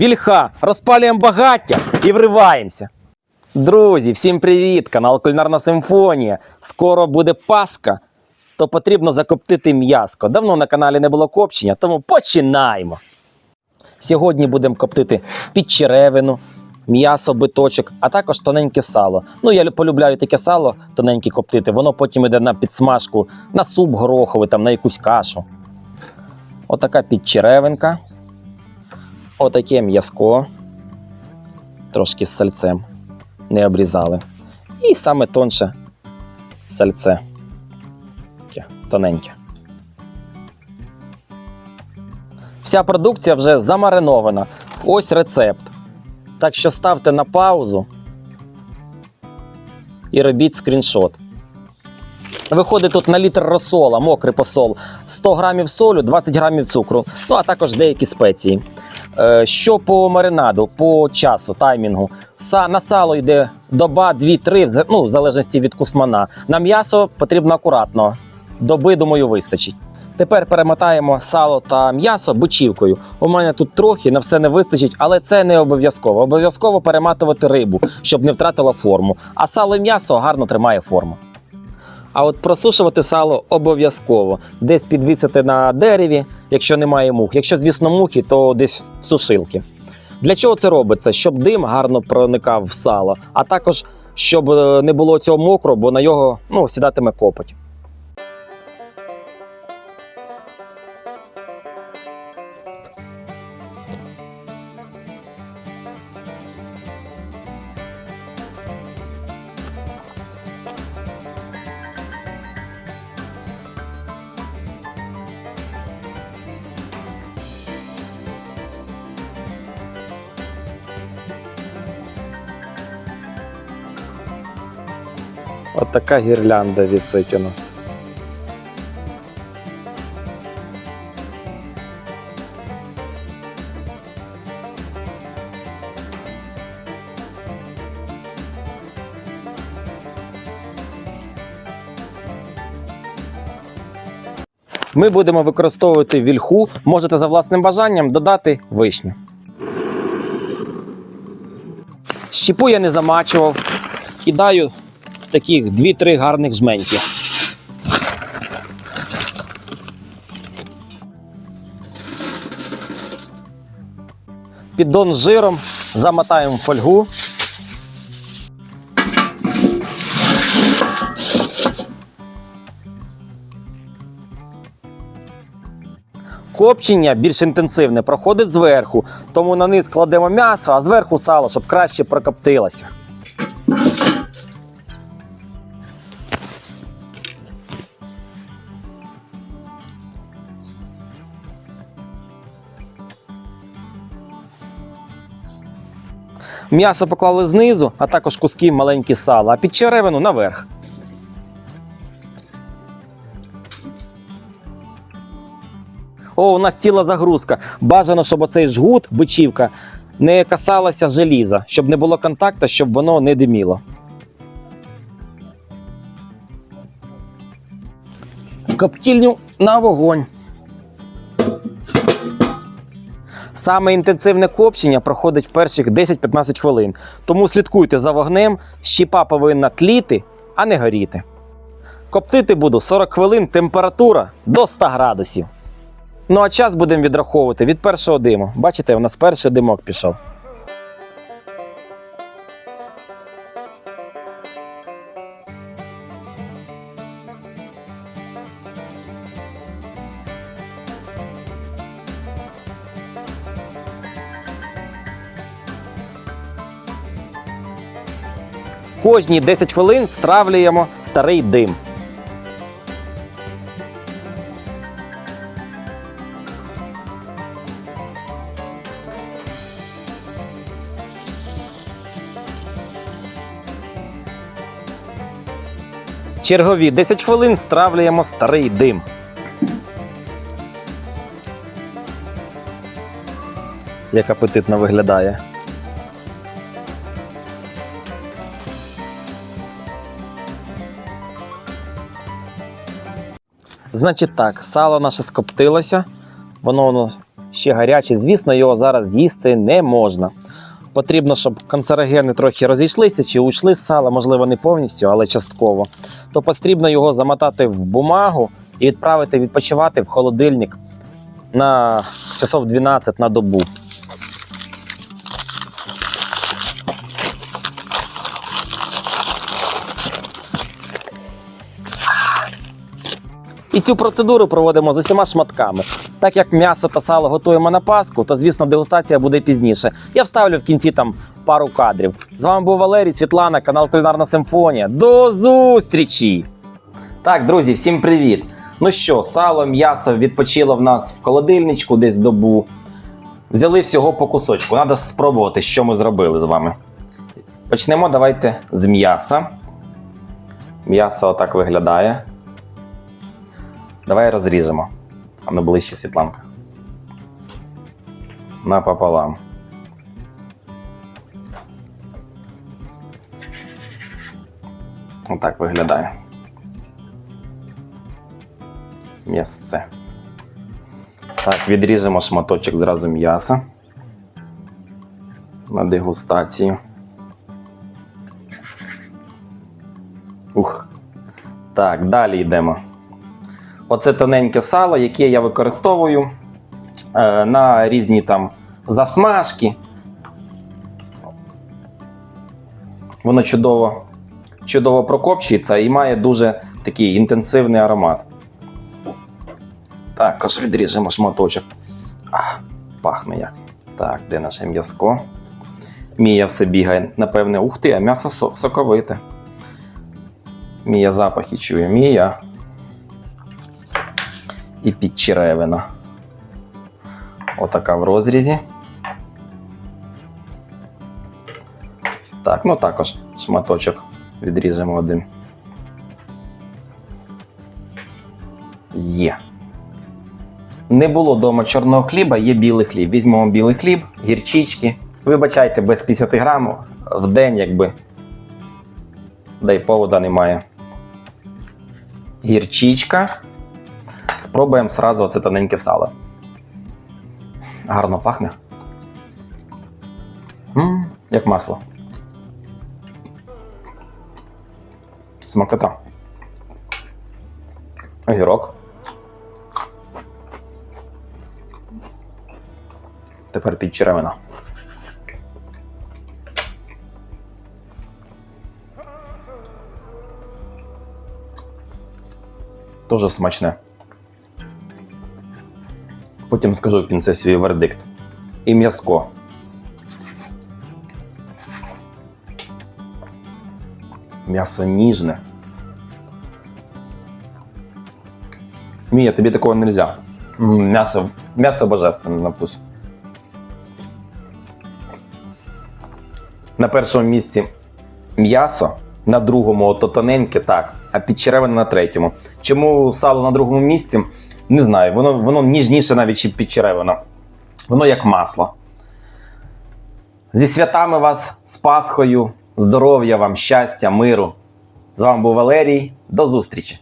вільха, розпалюємо багаття і вриваємося. Друзі, всім привіт! Канал Кулінарна Симфонія. Скоро буде Пасха, то потрібно закоптити м'яско. Давно на каналі не було копчення, тому починаємо. Сьогодні будемо коптити підчеревину, м'ясо, биточок, а також тоненьке сало. Ну, я полюбляю таке сало тоненьке коптити, воно потім йде на підсмажку, на суп гороховий, там, на якусь кашу. Отака підчеревинка. Отаке м'язко. Трошки з сальцем. Не обрізали. І саме тонше сальце. Таке тоненьке. Вся продукція вже замаринована. Ось рецепт. Так що ставте на паузу і робіть скріншот. Виходить тут на літр розсола, мокрий посол, 100 грамів солю, 20 грамів цукру, ну а також деякі спеції. Е, Що по маринаду, по часу, таймінгу. На сало йде доба, 2-3, в ну, в залежності від кусмана. На м'ясо потрібно акуратно. Доби, думаю, вистачить. Тепер перемотаємо сало та м'ясо бичівкою. У мене тут трохи, на все не вистачить, але це не обов'язково. Обов'язково перематувати рибу, щоб не втратила форму. А сало і м'ясо гарно тримає форму. А от просушувати сало обов'язково. Десь підвісити на дереві, якщо немає мух. Якщо, звісно, мухи, то десь в сушилки. Для чого це робиться? Щоб дим гарно проникав в сало, а також щоб е, не було цього мокро, бо на його ну, сідатиме копоть. От гірлянда висить у нас. Ми будемо використовувати вільху. Можете за власним бажанням додати вишню. Щепу я не замачував. Кидаю таких 2-3 гарних жменьки. Піддон з жиром, замотаємо в фольгу. Копчення більш інтенсивне проходить зверху, тому на низ кладемо м'ясо, а зверху сало, щоб краще прокоптилося. М'ясо поклали знизу, а також куски маленькі сала, а під черевину наверх. О, у нас ціла загрузка. Бажано, щоб оцей жгут, бичівка, не касалася желіза, щоб не було контакту, щоб воно не диміло. Коптільню на вогонь. Саме інтенсивне копчення проходить в перших 10-15 хвилин. Тому слідкуйте за вогнем, щіпа повинна тліти, а не горіти. Коптити буду 40 хвилин, температура до 100 градусів. Ну а час будемо відраховувати від першого диму. Бачите, у нас перший димок пішов. Кожні 10 хвилин стравлюємо старий дим. Чергові 10 хвилин стравлюємо старий дим. Як апетитно виглядає. Значить так, сало наше скоптилося, воно воно ще гаряче, Звісно, його зараз з'їсти не можна. Потрібно, щоб канцерогени трохи розійшлися чи уйшли з сала, можливо, не повністю, але частково. То потрібно його замотати в бумагу і відправити відпочивати в холодильник на часов 12 на добу. І цю процедуру проводимо з усіма шматками. Так як м'ясо та сало готуємо на Пасху, то звісно дегустація буде пізніше. Я вставлю в кінці там пару кадрів. З вами був Валерій Світлана, канал Кулінарна Симфонія. До зустрічі! Так, друзі, всім привіт! Ну що, сало, м'ясо відпочило в нас в холодильничку десь добу. Взяли всього по кусочку. Треба спробувати, що ми зробили з вами. Почнемо давайте з м'яса. М'ясо отак виглядає. Давай розріжемо. А ну ближче Світланка. Напополам. Отак виглядає. М'ясце. Так, відріжемо шматочок зразу м'яса. На дегустацію. Ух. Так, далі йдемо. Оце тоненьке сало, яке я використовую е, на різні там засмажки. Воно чудово, чудово прокопчується і має дуже такий інтенсивний аромат. Також відріжемо шматочок. А, пахне як. Так, де наше м'язко? Мія все бігає. Напевне, ух ти, а м'ясо соковите. Мія запахи чує. Мія і підчеревина. Отака в розрізі. Так, ну також шматочок відріжемо один. Є. Не було вдома чорного хліба, є білий хліб. Візьмемо білий хліб, гірчички. Вибачайте, без 50 грамів в день, якби. Да й повода немає. Гірчичка. Спробуємо сразу оце тоненьке сало. Гарно пахне. м як масло. Смакота. Огірок. Тепер підчеревина. Дуже смачне. Потім скажу в кінці свій вердикт. І м'язко. М'ясо ніжне. Мія, тобі такого не можна. М'ясо, м'ясо божественне на вкус. На першому місці м'ясо, на другому ото так, а підчеревина на третьому. Чому сало на другому місці? Не знаю, воно, воно ніжніше навіть, чи підчеревина. Воно як масло. Зі святами вас, з Пасхою, здоров'я вам, щастя, миру. З вами був Валерій. До зустрічі!